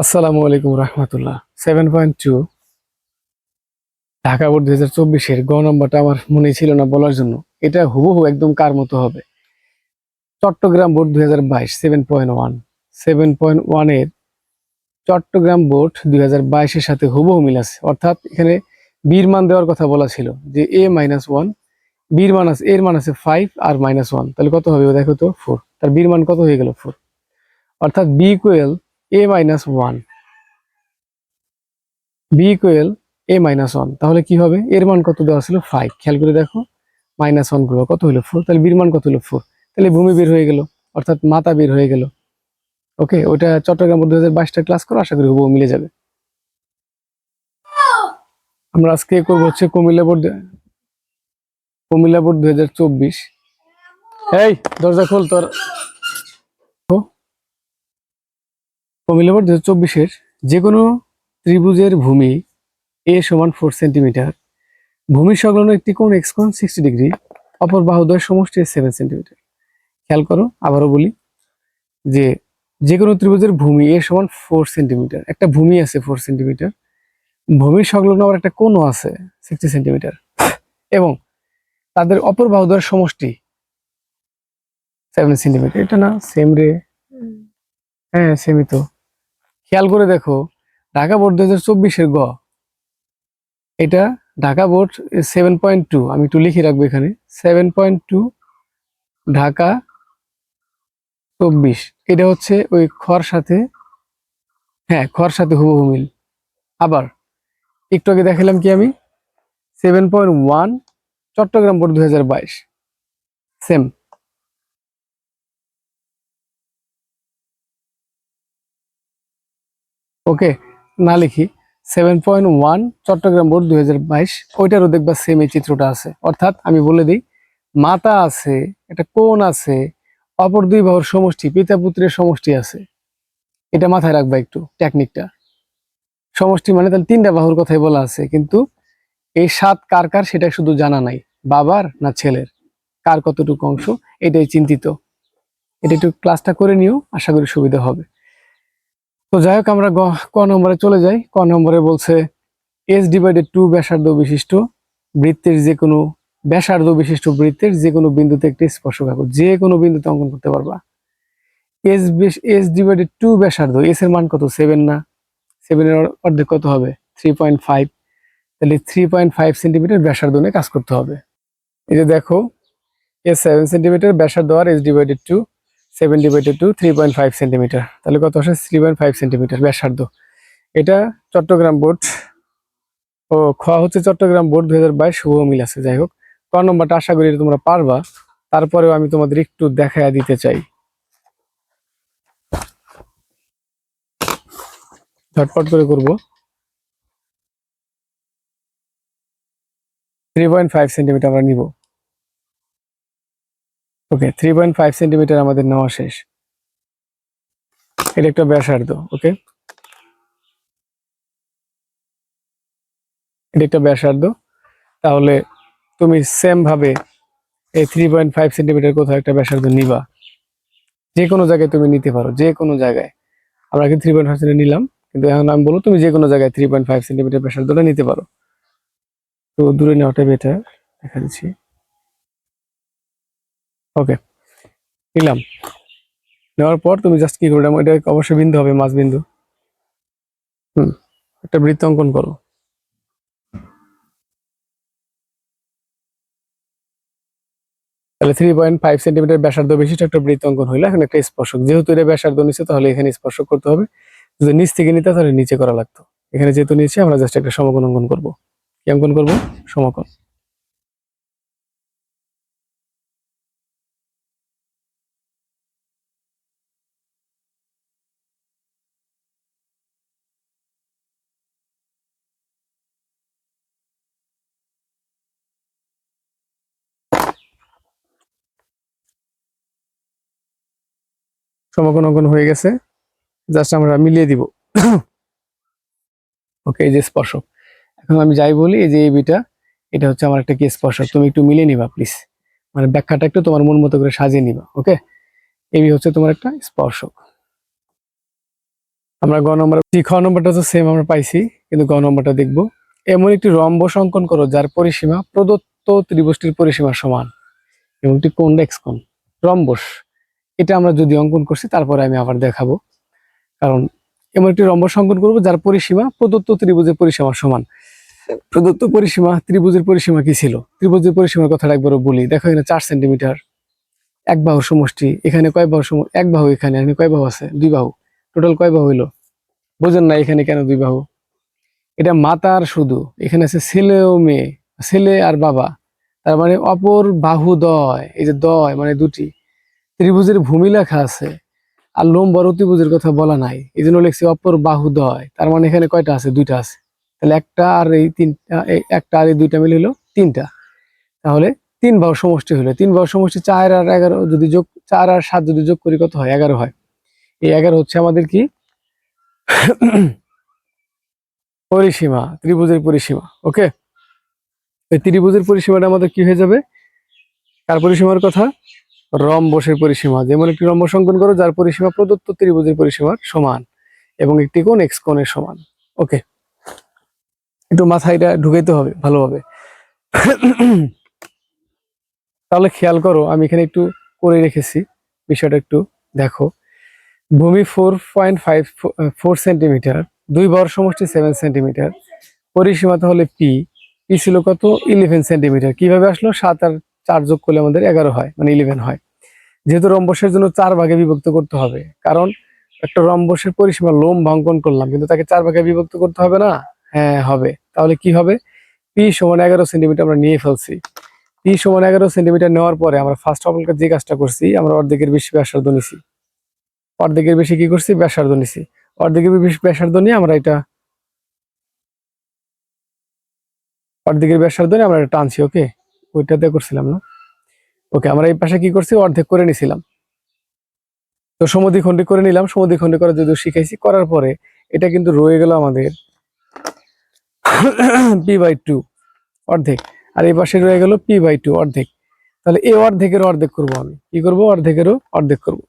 আসসালামু আলাইকুম রহমতুল্লাহ। Seven point two Dhaka board দুই হাজার চব্বিশের গ নম্বরটা আমার মনে ছিল না বলার জন্য। এটা হুবহু একদম কার মতো হবে? চট্টগ্রাম বোর্ড দুই হাজার বাইশ seven point one seven point ওয়ানের চট্টগ্রাম বোর্ড দুই হাজার বাইশের সাথে হুবহু মিল আছে। অর্থাৎ এখানে বীর মান দেওয়ার কথা বলা ছিল যে এ মাইনাস ওয়ান বীর মান আছে, এর মান আছে ফাইভ আর মাইনাস ওয়ান তাহলে কত হবে? দেখো তো ফোর তার বীর মান কত হয়ে গেল? ফোর অর্থাৎ B equal A minus one B equal A minus one তাহলে কি হবে? এর মান কত দেওয়া ছিল? ফাইভ খেয়াল করে দেখো। মাইনাস ওয়ানগুলো। কত হলো? ফোর তাহলে বীর মান কত হলো? ফোর তাহলে ভূমি বের হয়ে গেল। অর্থাৎ মাথা বের হয়ে গেল। ওকে ওটা চট্টগ্রাম দু হাজার বাইশটা ক্লাস করো। আশা করি হুবহু মিলে যাবে। আমরা আজকে করব হচ্ছে কুমিল্লা বোর্ড কুমিল্লা বোর্ড দুই হাজার চব্বিশ। এই, দরজা খোল তোর ও। কুমিল্লা বোর্ড দুই হাজার চব্বিশের যে কোনো ত্রিভুজের ভূমি এ সমান ফোর সেন্টিমিটার ভূমি সংলগ্ন একটি কোণ এক্স কোণ সিক্সটি ডিগ্রি অপর বাহুদ্বয় সমষ্টি সেভেন সেন্টিমিটার খেয়াল করো আবারও বলি যে যে কোনো ত্রিভুজের ভূমি এ সমান ফোর সেন্টিমিটার একটা ভূমি আছে ফোর সেন্টিমিটার ভূমির সংলগ্ন আবার একটা কোণও আছে সিক্সটি সেন্টিমিটার এবং তাদের অপর বাহুদ্বয়ের সমষ্টি সেভেন সেন্টিমিটার এটা না সেম রে? হ্যাঁ সেমই তো। খেয়াল করে দেখো, ঢাকা বোর্ড দু হাজার চব্বিশের গ। এটা Dhaka board seven point two আমি একটু লিখে রাখব এখানে সেভেন পয়েন্ট টু ঢাকা চব্বিশ। এটা হচ্ছে ওই খর সাথে হ্যাঁ খর সাথে হুবহু মিল। আবার একটু আগে দেখালাম কি আমি? Seven point one Chattogram board দু হাজার বাইশ। সেম ওকে, না লিখি। Seven point one Chattogram board দুই হাজার বাইশ, ওইটারও দেখবা সেম এই চিত্রটা আছে। অর্থাৎ আমি বলে দিই, মাতা আছে, একটা কোন আছে, অপর দুই বাহুর সমষ্টি, পিতা পুত্রের সমষ্টি আছে। এটা মাথায় রাখবা একটু টেকনিকটা সমষ্টি মানে তাহলে তিনটা বাহুর কথাই বলা আছে, কিন্তু এই সাত কার কার সেটা শুধু জানা নাই, বাবার না ছেলের, কার কতটুকু অংশ, এটাই চিন্তিত। এটা একটু ক্লাসটা করে নিও, আশা করি সুবিধা হবে। তো যাই হোক, আমরা ক নম্বরে চলে যাই। ক নম্বরে বলছে এস ডিভাইডেড টু ব্যাসার্ধ বিশিষ্ট বৃত্তের যে কোনো ব্যাসার্ধ বিশিষ্ট বৃত্তের যে কোনো বিন্দুতে একটি স্পর্শক আঁকো। যে কোনো বিন্দুতে অঙ্কন করতে পারবা। এস এস ডিভাইডেড টু ব্যাসার্ধ এস এর মান কত? সেভেন না? সেভেনের অর্ধেক কত হবে? থ্রি পয়েন্ট ফাইভ তাহলে থ্রি পয়েন্ট ফাইভ সেন্টিমিটার ব্যাসার্ধ নিয়ে কাজ করতে হবে। এই যে দেখো এস সেভেন সেন্টিমিটার ব্যাসার্ধ আর S divided two seven divided two three point five centimetre তাহলে কত আসে? থ্রি পয়েন্ট ফাইভ সেন্টিমিটার ব্যাসার্ধ। এটা চট্টগ্রাম বোর্ড। ও, খ হচ্ছে চট্টগ্রাম বোর্ড দুই হাজার বাইশ শুভ মিল আছে, যাই হোক। ক নম্বরটা আশা করি তোমরা পারবা। তারপরেও আমি তোমাদের একটু দেখাইয়া দিতে চাই। ঝটপট করে করব। থ্রি পয়েন্ট ফাইভ সেন্টিমিটার আমরা নিব। Okay three point five centimetre আমাদের নেওয়া শেষ। এটা একটা ব্যাসার্ধ ওকে এটা একটা ব্যাসার্ধ। তাহলে তুমি সেম ভাবে এই থ্রি পয়েন্ট ফাইভ সেন্টিমিটার কোথাও একটা ব্যাসার্ধ নিবা। যে কোনো জায়গায় তুমি নিতে পারো, যে কোনো জায়গায়। আমরা কিন্তু থ্রি পয়েন্ট ফাইভ সেন্টিমিটার নিলাম, কিন্তু এখন আমি বলব তুমি যে কোনো জায়গায় থ্রি পয়েন্ট ফাইভ সেন্টিমিটার ব্যাসার্ধটা নিতে পারো। তো দূরে নেওয়াটা বেটার দেখা দিচ্ছি। ওকে নিলাম। নেওয়ার পর তুমি জাস্ট কি করবে? এটা অবশ্যই বিন্দু হবে, মাঝ বিন্দু। হুম, একটা বৃত্ত অঙ্কন করো। তাহলে থ্রি পয়েন্ট ফাইভ সেন্টিমিটার ব্যাসার্ধ বিশিষ্ট একটা বৃত্ত অঙ্কন হইল। এখন একটা স্পর্শক। যেহেতু এটা ব্যাসার্ধ নিচে, তাহলে এখানে স্পর্শক করতে হবে। যদি নিচ থেকে নিতে তাহলে নিচে করা লাগতো। এখানে যেহেতু নিচে, আমরা জাস্ট একটা সমকোণ অঙ্কন করব। কি অঙ্কন করব? সমকোণ। সমকোণ অঙ্কন হয়ে গেছে। জাস্ট আমরা মিলিয়ে দিব। ওকে এই যে স্পর্শক। এখন আমি যাই বলি, এই যে এই বিটা এটা হচ্ছে আমার একটা কি স্পর্শক। তুমি একটু মিলিয়ে নিবা প্লিজ মানে ব্যাখ্যাটা একটু তোমার মন মতো করে সাজিয়ে নিবা ওকে এবি হচ্ছে তোমার একটা স্পর্শক। আমরা গ নম্বর খ নম্বরটা তো সেম আমরা পাইছি, কিন্তু গ নম্বরটা দেখব। এমন একটি রম্বস অঙ্কন করো যার পরিসীমা প্রদত্ত ত্রিভুজটির পরিসীমা সমান। এবং একটি কনভেক্স কোণ রম্বস। এটা আমরা যদি অঙ্কন করছি, তারপরে আমি আবার দেখাবো। কারণ এমন একটি রম্বস অঙ্কন করব, যার পরিসীমা প্রদত্ত ত্রিভুজের পরিসীমা সমান। প্রদত্ত পরিসীমা ত্রিভুজের পরিসীমা কি ছিল? ত্রিভুজের পরিসীমার কথাটা একবারও বলি। দেখো এখানে চার সেন্টিমিটার, এক বাহু সমষ্টি, এখানে কয় বাহু সম এক বাহু এখানে এখানে কয় বাহু আছে? দুই বাহু। টোটাল কয় বাহু হইল? বোঝেন না এখানে কেন দুই বাহু? এটা মাতার শুধু, এখানে আছে ছেলে ও মেয়ে, ছেলে আর বাবা। তার মানে অপর বাহু দয়, এই যে দয় মানে দুটি। ত্রিভুজের ভূমি লেখা আছে, আর লম্বর ত্রিভুজের কথা বলা নাই। এই জন্য লিখছি অপর বাহু দয় তার মানে এখানে কয়টা আছে? দুইটা আছে। তাহলে একটা আর এই তিনটা একটা আর এই দুইটা মিলে হলো তিনটা। তাহলে তিন বাহু সমষ্টি হলো। তিন বাহু সমষ্টি চার আর এগারো যদি যোগ, চার আর সাত যদি যোগ করি কত হয়? এগারো হয়। এই এগারো হচ্ছে আমাদের কি? পরিসীমা, ত্রিভুজের পরিসীমা, ওকে? এই ত্রিভুজের পরিসীমাটা আমাদের কি হয়ে যাবে? কার পরিসীমার কথা? রম্বসের পরিসীমা, যেমন একটি রম্বস অঙ্কন করো, যার পরিসীমা প্রদত্ত ত্রিভুজের পরিসীমার সমান এবং একটি কোণ এক্স কোণের সমান। ওকে একটু মাথায় এটা ঢুকাইতে হবে, ভালোভাবে। তাহলে খেয়াল করো, আমি এখানে একটু করে রেখেছি, বিষয়টা একটু দেখো। ভূমি four point five four centimetre দুই বর সমষ্টি সেভেন সেন্টিমিটার পরিসীমা তাহলে পি পি ছিল কত? ইলেভেন সেন্টিমিটার কীভাবে আসলো? সাত আর চার যোগ করলে আমাদের এগারো হয় মানে ইলেভেন হয়। যেহেতু রম্বসের জন্য চার ভাগে বিভক্ত করতে হবে, কারণ একটা রম্বসের পরিসীমা লোম ভাঙ্কন করলাম, কিন্তু তাকে চার ভাগে বিভক্ত করতে হবে না? হ্যাঁ হবে। তাহলে কি হবে? পি সমান এগারো সেন্টিমিটার আমরা নিয়ে ফেলছি। পি সমান এগারো সেন্টিমিটার নেওয়ার পরে আমরা ফার্স্ট অল যে কাজটা করছি, আমরা অর্ধেকের বেশি ব্যাসার্ধ নিছি। অর্ধেকের বেশি কি করছি? ব্যাসার্ধ নিছি। অর্ধেকের বেশি ব্যাসার্ধ নিয়ে আমরা এটা অর্ধেকের ব্যাসার্ধ নিয়ে আমরা এটা টানছি ওকে ওইটাতে করছিলাম না। ওকে, আমরা এই পাশে কি করছি? অর্ধেক করে নিছিলাম। তো সমদ্বিখণ্ডী করে নিলাম। সমদ্বিখণ্ডী করা যদিও শিখাইছি, করার পরে এটা কিন্তু রয়ে গেল আমাদের পি বাই টু অর্ধেক। আর এই পাশে রয়ে গেল পি বাই টু অর্ধেক। তাহলে এ অর্ধেকের অর্ধেক করব আমি। কি করব? অর্ধেকেরও অর্ধেক করব।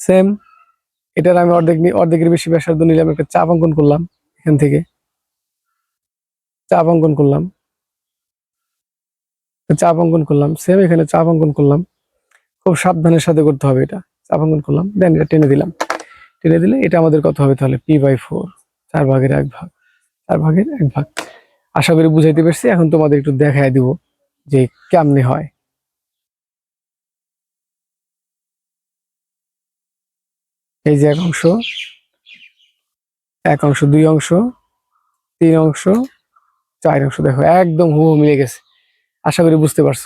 সেম, এটার আমি অর্ধেক নি অর্ধেকের বেশি ব্যাসার্ধ নিলাম, একটা চাপ অঙ্কন করলাম এখান থেকে। চাপ অঙ্কন করলাম। চাপ অঙ্কন করলাম সেম এখানে চাপ অঙ্কন করলাম। খুব সাবধানের সাথে করতে হবে এটা। চাপ অঙ্কন করলাম দেন এটা টেনে দিলাম। টেনে দিলে এটা আমাদের কত হবে তাহলে? পি বাই ফোর চার ভাগের এক ভাগ, চার ভাগের এক ভাগ। আশা করি বুঝাইতে পারছি, এখন তোমাদের একটু দেখায় দিব যে কেমনে হয়। এই যে এক অংশ এক অংশ, দুই অংশ, তিন অংশ, চার অংশ, দেখো, একদম হুবহু মিলে গেছে। আশা করি বুঝতে পারছ।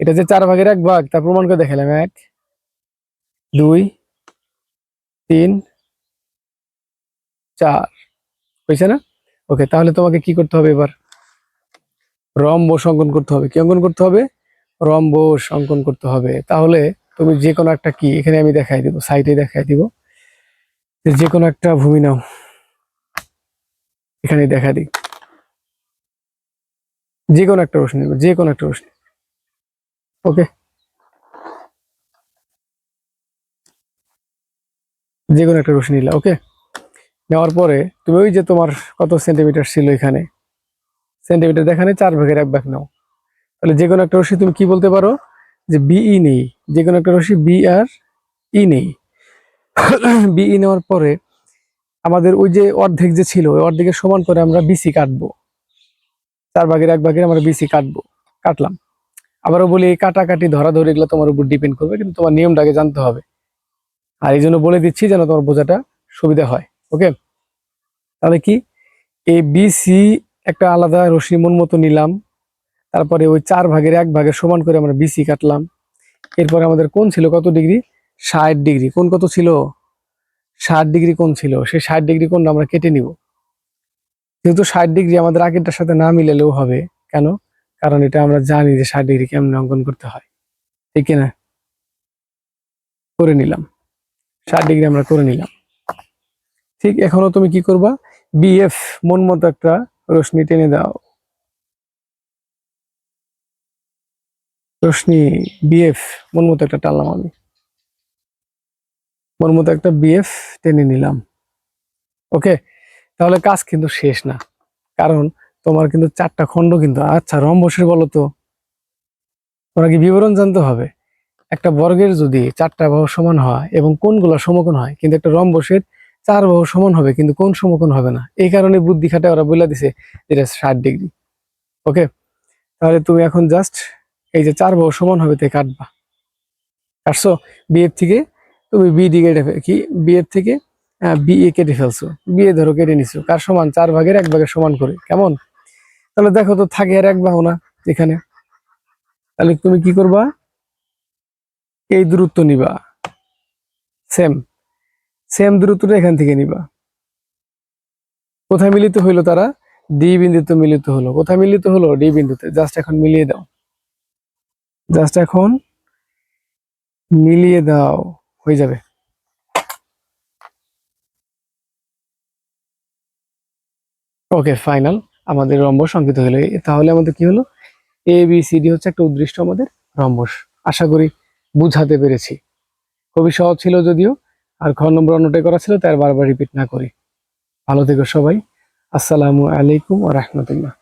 এটা যে চার ভাগের এক ভাগ তার প্রমাণ করে দেখালাম। এক, দুই, তিন, চার। হয়েছে না? ওকে, তাহলে তোমাকে কি করতে হবে এবার? রম্বস অঙ্কন করতে হবে। কি অঙ্কন করতে হবে? রম্বস অঙ্কন করতে হবে। তাহলে তুমি যে কোনো একটা কি, এখানে আমি দেখাই দিব, সাইডে দেখাই দিব। যে কোনো একটা ভূমি নাও। এখানে দেখা দিই। যে কোনো একটা রশ্মি নেবে যে কোনো একটা রশ্মি। ওকে? যে কোনো একটা রশ্মি নিলা, ওকে? নেওয়ার পরে তুমি ওই যে তোমার কত সেন্টিমিটার ছিল এখানে? সেন্টিমিটার দেখানে চার ভাগের এক ভাগ নাও। তাহলে যে কোনো একটা রশ্মি তুমি কি বলতে পারো? যে বিই নেই। যে কোনো একটা রশ্মি বি আর ই নেই। বিই নেওয়ার পরে আমাদের ওই যে অর্ধেক যে ছিল, ওই অর্ধেকের সমান করে আমরা বিসি কাটবো। চার ভাগের এক ভাগের আমরা বিসি কাটবো, কাটলাম। আবারও বলি, এই কাটাকাটি, ধরাধরি এগুলো তোমার উপর ডিপেন্ড করবে, কিন্তু তোমার নিয়মটাকে জানতে হবে। আর এই জন্য বলে দিচ্ছি যেন তোমার বোঝাটা সুবিধা হয় ওকে তাহলে কি? এই বিসি একটা আলাদা রশ্মি মন মতো নিলাম, তারপরে ওই চার ভাগের এক ভাগের সমান করে আমরা বিসি কাটলাম। এরপরে আমাদের কোন ছিল কত ডিগ্রি? ষাট ডিগ্রি। কোন কত ছিল? ষাট ডিগ্রি কোন ছিল। সেই ষাট ডিগ্রি কোনটা আমরা কেটে নিব। যেহেতু ষাট ডিগ্রি আমাদের আগেরটার সাথে না মিলালেও হবে। কেন? কারণ এটা আমরা জানি যে ষাট ডিগ্রি কেমন অঙ্কন করতে হয়। ঠিক না? করে নিলাম। ষাট ডিগ্রি আমরা করে নিলাম। ঠিক এখনও তুমি কি করবা? বিএফ মন মতো একটা রশ্মি টেনে দাও। রশ্মি বিএফ মন মতো একটা টানলাম আমি। মন মতো একটা বিএফ টেনে নিলাম। ওকে তাহলে কাজ কিন্তু শেষ না। কারণ তোমার কিন্তু চারটা খণ্ড কিন্তু আচ্ছা রম রম্বসের বলো তো? তোমরা কি বিবরণ জানতে হবে? একটা বর্গের যদি চারটা বাহু সমান হয় এবং কোনগুলো সমকোণ হয়, কিন্তু একটা রম্বসের চার বাহু সমান হবে, কিন্তু কোন সমকোণ হবে না? এই কারণে বুদ্ধি খাটে ওরা বলে দিছে যেটা ষাট ডিগ্রি। ওকে? তাহলে তুমি এখন জাস্ট এই যে চার বাহু সমান হবে তাই কাটবা। কাটছো? বিয়ের থেকে? তুমি বি ডি কেটে ফে- কি বিয়ের থেকে বি এ কেটে ফেলছো। বিয়ে ধরো, কেটে নিছো। কার সমান? চার ভাগের এক ভাগের সমান করে। কেমন? তাহলে দেখো তো, থাকে আর এক বাহু না এখানে তাহলে তুমি কি করবা? এই দূরত্ব নিবা। সেম সেম দূরত্বটা এখান থেকে নিবা। কোথায় মিলিত হইল তারা? ডি বিন্দুতে মিলিত হলো। কোথায় মিলিত হলো? ডি বিন্দুতে। জাস্ট এখন মিলিয়ে দাও। জাস্ট এখন মিলিয়ে দাও। হয়ে যাবে। ওকে ফাইনাল আমাদের রম্বস অঙ্কিত হলো। তাহলে আমাদের কি হলো? এ বি সি ডি হচ্ছে একটা উদ্দৃষ্ট আমাদের রম্বস। আশা করি বুঝাতে পেরেছি। খুবই সহজ ছিল যদিও, আর খ নম্বর অন্যটাই করা ছিল, তাই বারবার রিপিট না করি। ভালো থেকো সবাই। আসসালামু আলাইকুম ও রাহমাতুল্লাহ।